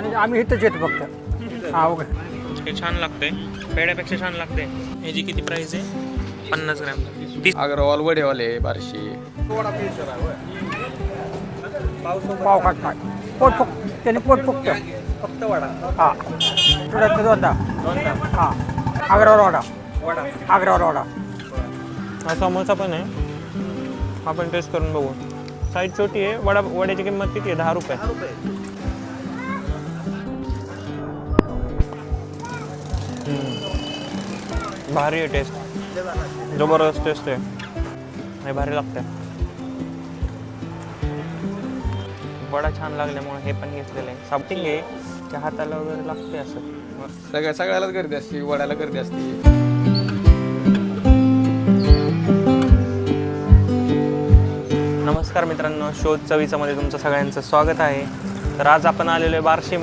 आणि आम्ही इथंच येतो फक्त. हा ओके. हे छान लागतंय. पेड्यापेक्षा छान लागते ह्याची किती प्राइस आहे? पन्नास ग्रॅम. तीस अग्रवाल वडेवाले बारशे. पाव खात पोट फुक त्याने पोट फुकतं. फक्त वडा हा दोनदा. हा. आग्रावर वाडा. वडा आग्रावर वाडा. हा समोसा पण आहे. आपण टेस्ट करून बघू. साईज छोटी आहे. वडा वड्याची किंमत किती आहे? दहा रुपये. भारी आहे टेस्ट जबरदस्त टेस्ट आहे. हे भारी लागते वडा छान लागल्यामुळे हे पण घेतलेलं आहे. सापटिंग आहे त्या हाताला वगैरे लागते असं. सगळ्या सगळ्यालाच गर्दी असते. वड्याला गर्दी असते. नमस्कार मित्रांनो. शोध चवीचामध्ये तुमचं सगळ्यांचं स्वागत आहे. तर आज आपण आलेलो आहे बार्शीमध्ये